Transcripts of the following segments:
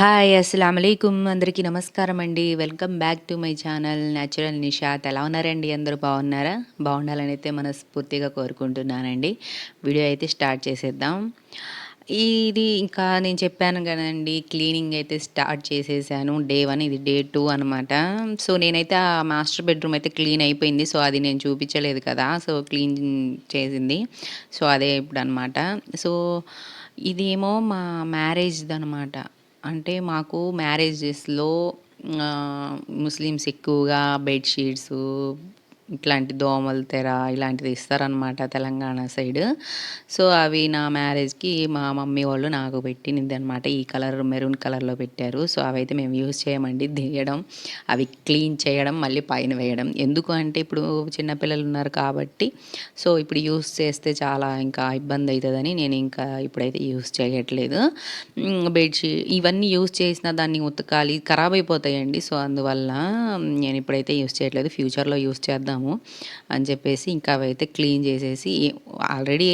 Hi అస్సలం అయికుం అందరికీ నమస్కారం అండి. Welcome back to my channel natural Nishath ఎలా ఉన్నారండి? అందరూ బాగున్నారా? బాగుండాలని అయితే మనస్ఫూర్తిగా కోరుకుంటున్నానండి. వీడియో అయితే స్టార్ట్ చేసేద్దాం. ఇది ఇంకా నేను చెప్పాను కదండి క్లీనింగ్ అయితే స్టార్ట్ చేసేసాను. డే వన్ ఇది డే టూ అనమాట సో నేనైతే ఆ మాస్టర్ బెడ్రూమ్ అయితే క్లీన్ అయిపోయింది. సో అది నేను చూపించలేదు కదా. సో క్లీన్ చేసింది. సో అదే ఇప్పుడు అనమాట సో ఇదేమో మా మ్యారేజ్ది అనమాట అంటే మాకు మ్యారేజెస్లో ముస్లిమ్స్ ఎక్కువగా బెడ్షీట్స్ ఇట్లాంటి దోమల తెర ఇలాంటిది ఇస్తారనమాట తెలంగాణ సైడ్. సో అవి నా మ్యారేజ్కి మా మమ్మీ వాళ్ళు నాకు పెట్టినది అనమాట ఈ కలర్ మెరూన్ కలర్లో పెట్టారు. సో అవైతే మేము యూజ్ చేయమండి. తీయడం అవి క్లీన్ చేయడం మళ్ళీ పైన వేయడం. ఎందుకు అంటే ఇప్పుడు చిన్నపిల్లలు ఉన్నారు కాబట్టి సో ఇప్పుడు యూస్ చేస్తే చాలా ఇంకా ఇబ్బంది అవుతుందని నేను ఇంకా ఇప్పుడైతే యూస్ చేయట్లేదు. బెడ్షీట్ ఇవన్నీ యూస్ చేసిన దాన్ని ఉతకాలి ఖరాబ్ అయిపోతాయండి. సో అందువల్ల నేను ఇప్పుడైతే యూస్ చేయట్లేదు. ఫ్యూచర్లో యూస్ చేద్దాం చేద్దాము అని చెప్పేసి ఇంకా అవైతే క్లీన్ చేసేసి ఆల్రెడీ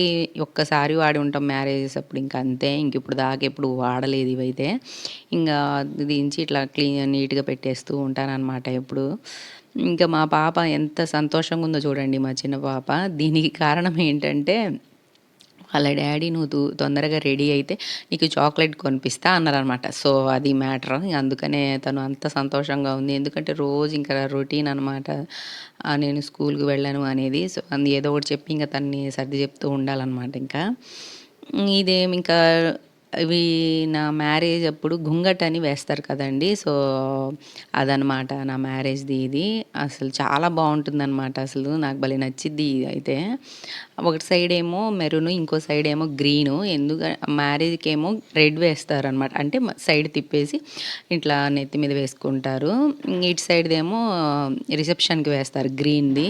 ఒక్కసారి వాడి ఉంటాం మ్యారేజెస్ అప్పుడు ఇంకా అంతే ఇంక ఇప్పుడు దాకా ఎప్పుడు వాడలేదు ఇవైతే. ఇంకా దించి ఇట్లా క్లీన్ నీట్గా పెట్టేస్తూ ఉంటానన్నమాట ఎప్పుడు. ఇంకా మా పాప ఎంత సంతోషంగా ఉందో చూడండి మా చిన్న పాప. దీనికి కారణం ఏంటంటే వాళ్ళ డాడీ నువ్వు తొందరగా రెడీ అయితే నీకు చాక్లెట్ కొనిపిస్తా అన్నారనమాట సో అది మ్యాటర్. అందుకనే తను అంత సంతోషంగా ఉంది. ఎందుకంటే రోజు ఇంకా రొటీన్ అనమాట నేను స్కూల్కి వెళ్ళాను అనేది. సో అందు ఏదో ఒకటి చెప్పి ఇంకా తన్ని సర్ది చెప్తూ ఉండాలన్నమాట ఇంకా. ఇదేమి ఇంకా ఇవి నా మ్యారేజ్ అప్పుడు గుంగట్ అని వేస్తారు కదండి. సో అదనమాట నా మ్యారేజ్ది ఇది. అసలు చాలా బాగుంటుందన్నమాట. అసలు నాకు భలే నచ్చిద్ది అయితే. ఒకటి సైడ్ ఏమో మెరూన్ ఇంకో సైడ్ ఏమో గ్రీను. ఎందుకంటే మ్యారేజ్కి ఏమో రెడ్ వేస్తారనమాట అంటే సైడ్ తిప్పేసి ఇట్లా నెత్తి మీద వేసుకుంటారు. ఇటు సైడ్ ఏమో రిసెప్షన్కి వేస్తారు గ్రీన్ది.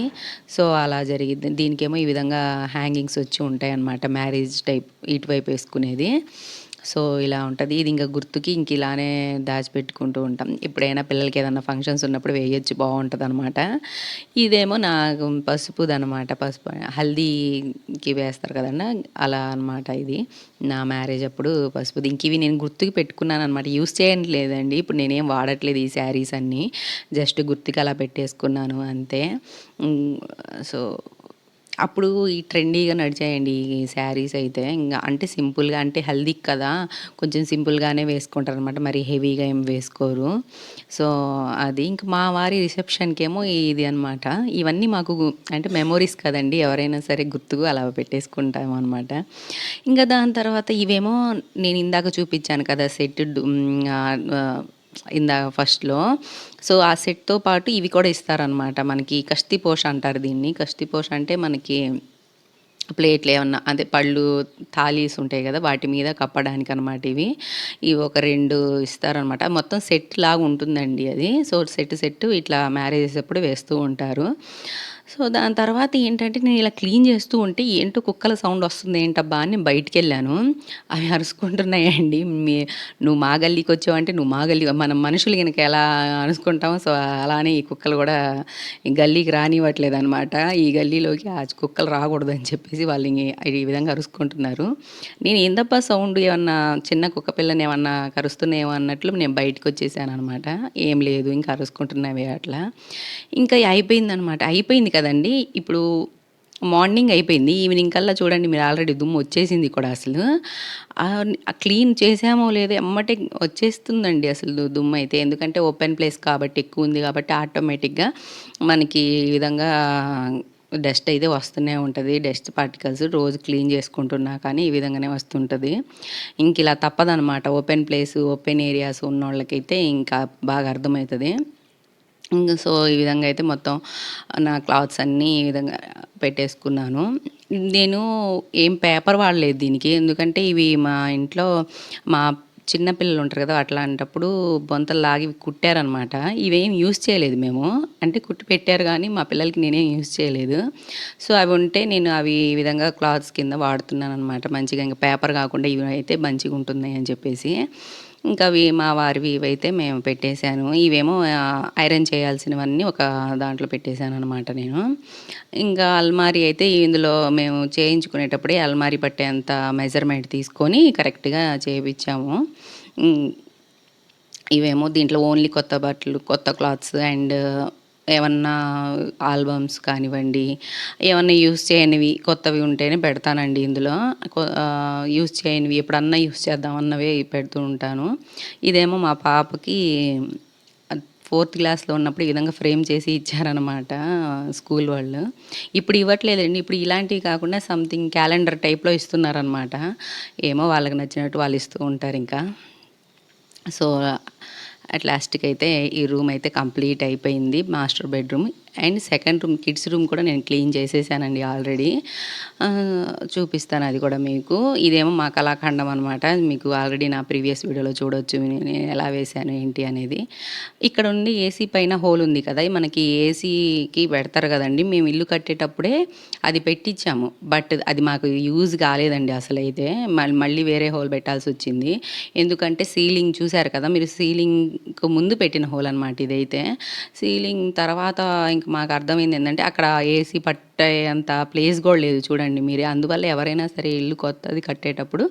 సో అలా జరిగింది దీనికేమో ఈ విధంగా హ్యాంగింగ్స్ వచ్చి ఉంటాయి అన్నమాట మ్యారేజ్ టైప్ ఇటువైపు వేసుకునేది. సో ఇలా ఉంటుంది. ఇది ఇంకా గుర్తుకి ఇంక ఇలానే దాచిపెట్టుకుంటూ ఉంటాం. ఎప్పుడైనా పిల్లలకి ఏదైనా ఫంక్షన్స్ ఉన్నప్పుడు వేయొచ్చు బాగుంటుంది అనమాట ఇదేమో నా పసుపుది అనమాట పసుపు హల్దీకి వేస్తారు కదన్నా అలా అనమాట ఇది. నా మ్యారేజ్ అప్పుడు పసుపుది. ఇంక ఇవి నేను గుర్తుకి పెట్టుకున్నాను అనమాట యూస్ చేయట్లేదండి ఇప్పుడు నేనేం వాడట్లేదు ఈ శారీస్ అన్నీ. జస్ట్ గుర్తుకి అలా పెట్టేసుకున్నాను అంతే. సో అప్పుడు ఈ ట్రెండీగా నడిచాయండి ఈ శారీస్ అయితే. ఇంకా అంటే సింపుల్గా అంటే హెల్దీకి కదా కొంచెం సింపుల్గానే వేసుకుంటారు అనమాట మరి హెవీగా ఏం వేసుకోరు. సో అది ఇంకా మా వారి రిసెప్షన్కి ఏమో ఇది అనమాట ఇవన్నీ మాకు అంటే మెమొరీస్ కదండి. ఎవరైనా సరే గుర్తుకు అలా పెట్టేసుకుంటాము అనమాట ఇంకా దాని తర్వాత ఇవేమో నేను ఇందాక చూపించాను కదా సెట్ ఇందా ఫస్ట్లో. సో ఆ సెట్తో పాటు ఇవి కూడా ఇస్తారనమాట మనకి కష్టి పోష అంటారు దీన్ని. కష్టి పోష అంటే మనకి ప్లేట్లు ఏమన్నా అదే పళ్ళు థాలీస్ ఉంటాయి కదా వాటి మీద కప్పడానికి అనమాట ఇవి. ఇవి ఒక రెండు ఇస్తారనమాట మొత్తం సెట్ లాగా ఉంటుందండి అది. సో సెట్ సెట్ ఇట్లా మ్యారేజెస్ అప్పుడు వేస్తూ ఉంటారు. సో దాని తర్వాత ఏంటంటే నేను ఇలా క్లీన్ చేస్తూ ఉంటే ఏంటో కుక్కల సౌండ్ వస్తుంది ఏంటబ్బా అని నేను బయటికి వెళ్ళాను అవి అరుచుకుంటున్నాయండి. మీ నువ్వు మా గల్లీకి వచ్చావంటే నువ్వు మా గల్లీ మనం మనుషులు కనుక ఎలా అనుకుంటామో సో అలానే ఈ కుక్కలు కూడా ఈ గల్లీకి రానివ్వట్లేదు అనమాట ఈ గల్లీలోకి ఆ కుక్కలు రాకూడదు అని చెప్పేసి వాళ్ళు ఈ విధంగా అరుచుకుంటున్నారు. నేను ఏందబ్బా సౌండ్ ఏమన్నా చిన్న కుక్క పిల్లని ఏమన్నా కరుస్తున్నాయేమో అన్నట్లు నేను బయటకు వచ్చేసాను అనమాట ఏం లేదు ఇంకా అరుచుకుంటున్నావే అట్లా. ఇంకా అయిపోయిందనమాట అయిపోయింది కదండి. ఇప్పుడు మార్నింగ్ అయిపోయింది. ఈవినింగ్ కల్లా చూడండి మీరు ఆల్రెడీ దుమ్ము వచ్చేసింది కూడా అసలు. క్లీన్ చేసామో లేదో ఎమ్మటే వచ్చేస్తుందండి అసలు దుమ్ము అయితే. ఎందుకంటే ఓపెన్ ప్లేస్ కాబట్టి ఎక్కువ ఉంది కాబట్టి ఆటోమేటిక్గా మనకి ఈ విధంగా డస్ట్ అయితే వస్తూనే ఉంటుంది. డస్ట్ పార్టికల్స్ రోజు క్లీన్ చేసుకుంటున్నా కానీ ఈ విధంగానే వస్తుంటుంది. ఇంక ఇలా తప్పదనమాట ఓపెన్ ప్లేస్ ఓపెన్ ఏరియాస్ ఉన్న వాళ్ళకైతే ఇంకా బాగా అర్థమవుతుంది. ఇంకా సో ఈ విధంగా అయితే మొత్తం నా క్లాత్స్ అన్నీ ఈ విధంగా పెట్టేసుకున్నాను. నేను ఏం పేపర్ వాడలేదు దీనికి. ఎందుకంటే ఇవి మా ఇంట్లో మా చిన్నపిల్లలు ఉంటారు కదా అట్లాంటప్పుడు బొంతలు లాగి కుట్టారనమాట. ఇవేం యూస్ చేయలేదు మేము. అంటే కుట్టి పెట్టారు కానీ మా పిల్లలకి నేనేం యూస్ చేయలేదు. సో అవి ఉంటే నేను అవి ఈ విధంగా క్లాత్స్ కింద వాడుతున్నాను అనమాట మంచిగా ఇంకా పేపర్ కాకుండా ఇవి అయితే మంచిగా ఉంటున్నాయి అని చెప్పేసి. ఇంకా అవి మా వారివి ఇవైతే మేము పెట్టేశాను. ఇవేమో ఐరన్ చేయాల్సినవన్నీ ఒక దాంట్లో పెట్టేశాను అనమాట నేను. ఇంకా అల్మారీ అయితే ఇందులో మేము చేయించుకునేటప్పుడే అల్మారీ పట్టేంత మెజర్మెంట్ తీసుకొని కరెక్ట్గా చేయించాము ఇవేమో దీంట్లో ఓన్లీ కొత్త బట్టలు కొత్త క్లాత్స్ అండ్ ఏమన్నా ఆల్బమ్స్ కానివ్వండి ఏమన్నా యూస్ చేయనివి కొత్తవి ఉంటేనే పెడతానండి ఇందులో. యూస్ చేయనివి ఎప్పుడన్నా యూస్ చేద్దామన్నవే పెడుతూ ఉంటాను. ఇదేమో మా పాపకి ఫోర్త్ క్లాస్లో ఉన్నప్పుడు ఈ విధంగా ఫ్రేమ్ చేసి ఇచ్చారనమాట స్కూల్ వాళ్ళు. ఇప్పుడు ఇవ్వట్లేదండి. ఇప్పుడు ఇలాంటివి కాకుండా సంథింగ్ క్యాలెండర్ టైప్లో ఇస్తున్నారనమాట ఏమో వాళ్ళకి నచ్చినట్టు వాళ్ళు ఇస్తూ ఉంటారు ఇంకా. సో అట్ లాస్ట్కి అయితే ఈ రూమ్ అయితే కంప్లీట్ అయిపోయింది master bedroom and second room kids room కూడా నేను క్లీన్ చేసేసానండి ఆల్రెడీ చూపిస్తాను అది కూడా మీకు. ఇదేమో మా కళాఖండం అనమాట మీకు ఆల్రెడీ నా ప్రీవియస్ వీడియోలో చూడొచ్చు నేను ఎలా వేశాను ఏంటి అనేది. ఇక్కడ ఉండి ఏసీ పైన హోల్ ఉంది కదా మనకి ఏసీకి పెడతారు కదండి. మేము ఇల్లు కట్టేటప్పుడే అది పెట్టించాము. బట్ అది మాకు యూజ్ కాలేదండి అసలు అయితే మళ్ళీ వేరే హోల్ పెట్టాల్సి వచ్చింది. ఎందుకంటే సీలింగ్ చూశారు కదా మీరు సీలింగ్ సీలింగ్కు ముందు పెట్టిన హోల్ అనమాట ఇదైతే. సీలింగ్ తర్వాత ఇంక మాకు అర్థమైంది ఏంటంటే అక్కడ ఏసీ పట్టే అంత ప్లేస్ కూడా లేదు చూడండి మీరు. అందువల్ల ఎవరైనా సరే ఇల్లు కొత్తది కట్టేటప్పుడు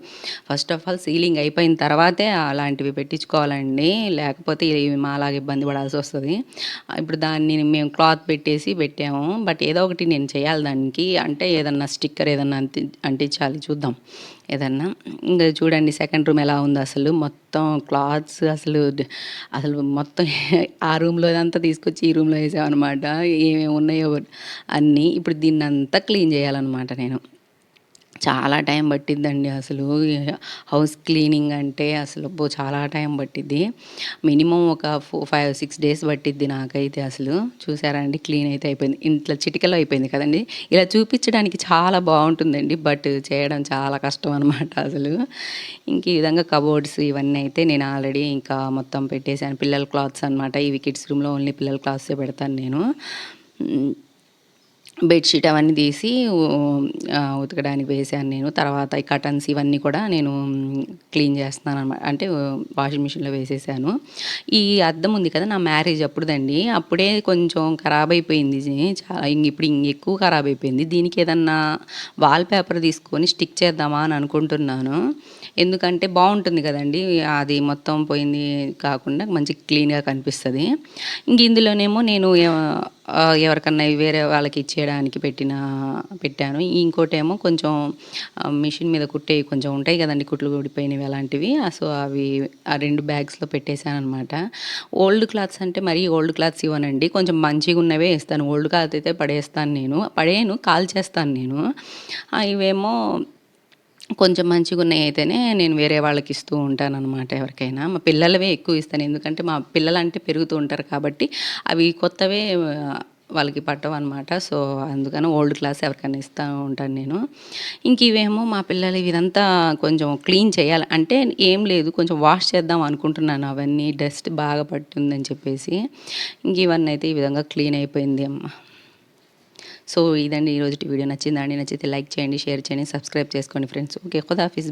ఫస్ట్ ఆఫ్ ఆల్ సీలింగ్ అయిపోయిన తర్వాతే అలాంటివి పెట్టించుకోవాలండి. లేకపోతే మాలాగా ఇబ్బంది పడాల్సి వస్తుంది. ఇప్పుడు దాన్ని మేము క్లాత్ పెట్టేసి పెట్టాము. బట్ ఏదో ఒకటి నేను చేయాలి దానికి. అంటే ఏదన్నా స్టిక్కర్ ఏదన్నా అంటి అంటించాలి చూద్దాం. ఏదన్నా. ఇంకా చూడండి సెకండ్ రూమ్ ఎలా ఉంది అసలు. మొత్తం క్లాత్స్ అసలు అసలు మొత్తం ఆ రూమ్లో అంతా తీసుకొచ్చి ఈ రూమ్లో వేసామన్నమాట. ఏమేమి ఉన్నాయో అన్నీ. ఇప్పుడు దీన్ని అంతా క్లీన్ చేయాలన్నమాట నేను. చాలా టైం పట్టిద్దండి అసలు. హౌస్ క్లీనింగ్ అంటే అసలు చాలా టైం పట్టిద్ది. మినిమం ఒక ఫోర్ ఫైవ్ సిక్స్ డేస్ పట్టిద్ది నాకైతే అసలు. చూసారండి క్లీన్ అయితే అయిపోయింది. ఇంట్లో చిటికలో అయిపోయింది కదండి? ఇలా చూపించడానికి చాలా బాగుంటుందండి. బట్ చేయడం చాలా కష్టం అనమాట అసలు. ఇంక ఈ విధంగా కబోర్డ్స్ ఇవన్నీ అయితే నేను ఆల్రెడీ ఇంకా మొత్తం పెట్టేశాను. పిల్లల క్లాత్స్ అనమాట ఇవి కిడ్స్ రూమ్లో ఓన్లీ పిల్లల క్లాత్సే పెడతాను నేను. బెడ్షీట్ అవన్నీ తీసి ఉతకడానికి వేసాను నేను. తర్వాత ఈ కటన్స్ ఇవన్నీ కూడా నేను క్లీన్ చేస్తున్నాను అనమాట అంటే వాషింగ్ మిషన్లో వేసేసాను. ఈ అద్దం ఉంది కదా నా మ్యారేజ్ అప్పుడుదండి. అప్పుడే కొంచెం ఖరాబ్ అయిపోయింది. చాలా ఇప్పుడు ఇంక ఎక్కువ ఖరాబ్ అయిపోయింది. దీనికి ఏదన్నా వాల్ పేపర్ తీసుకొని స్టిక్ చేద్దామా అని అనుకుంటున్నాను. ఎందుకంటే బాగుంటుంది కదండి. అది మొత్తం పోయింది కాకుండా మంచి క్లీన్గా కనిపిస్తుంది. ఇంక ఇందులోనేమో నేను ఎవరికన్నా వేరే వాళ్ళకి ఇచ్చేయడానికి పెట్టిన పెట్టాను. ఇంకోటేమో కొంచెం మిషన్ మీద కుట్టేవి కొంచెం ఉంటాయి కదండి కుట్లు ఊడిపోయినవి అలాంటివి. సో అవి ఆ రెండు బ్యాగ్స్లో పెట్టేశాను అనమాట ఓల్డ్ క్లాత్స్ అంటే మరీ ఓల్డ్ క్లాత్స్ ఇవ్వనండి. కొంచెం మంచిగా ఉన్నవే ఇస్తాను ఓల్డ్ క్లాత్ అయితే పడేస్తాను నేను. పడేయను కాల్ చేస్తాను నేను ఇవేమో కొంచెం మంచిగా ఉన్నాయి అయితేనే నేను వేరే వాళ్ళకి ఇస్తూ ఉంటాను అనమాట ఎవరికైనా. మా పిల్లలవే ఎక్కువ ఇస్తాను. ఎందుకంటే మా పిల్లలు అంటే పెరుగుతూ ఉంటారు కాబట్టి అవి కొత్తవే వాళ్ళకి పట్టవు అనమాట సో అందుకని ఓల్డ్ క్లాస్ ఎవరికైనా ఇస్తూ ఉంటాను నేను. ఇంక ఇవేమో మా పిల్లలు ఇదంతా కొంచెం క్లీన్ చేయాలి. అంటే ఏం లేదు కొంచెం వాష్ చేద్దాం అనుకుంటున్నాను. అవన్నీ డస్ట్ బాగా పట్టిందని చెప్పేసి ఇంక ఇవన్నీ అయితే ఈ విధంగా క్లీన్ అయిపోయింది అమ్మ. సో ఇదండి ఈరోజు వీడియో నచ్చిందండి నచ్చితే లైక్ చేయండి షేర్ చేయండి సబ్స్క్రైబ్ చేసుకోండి ఫ్రెండ్స్. ఓకే ఖుదాఫీస్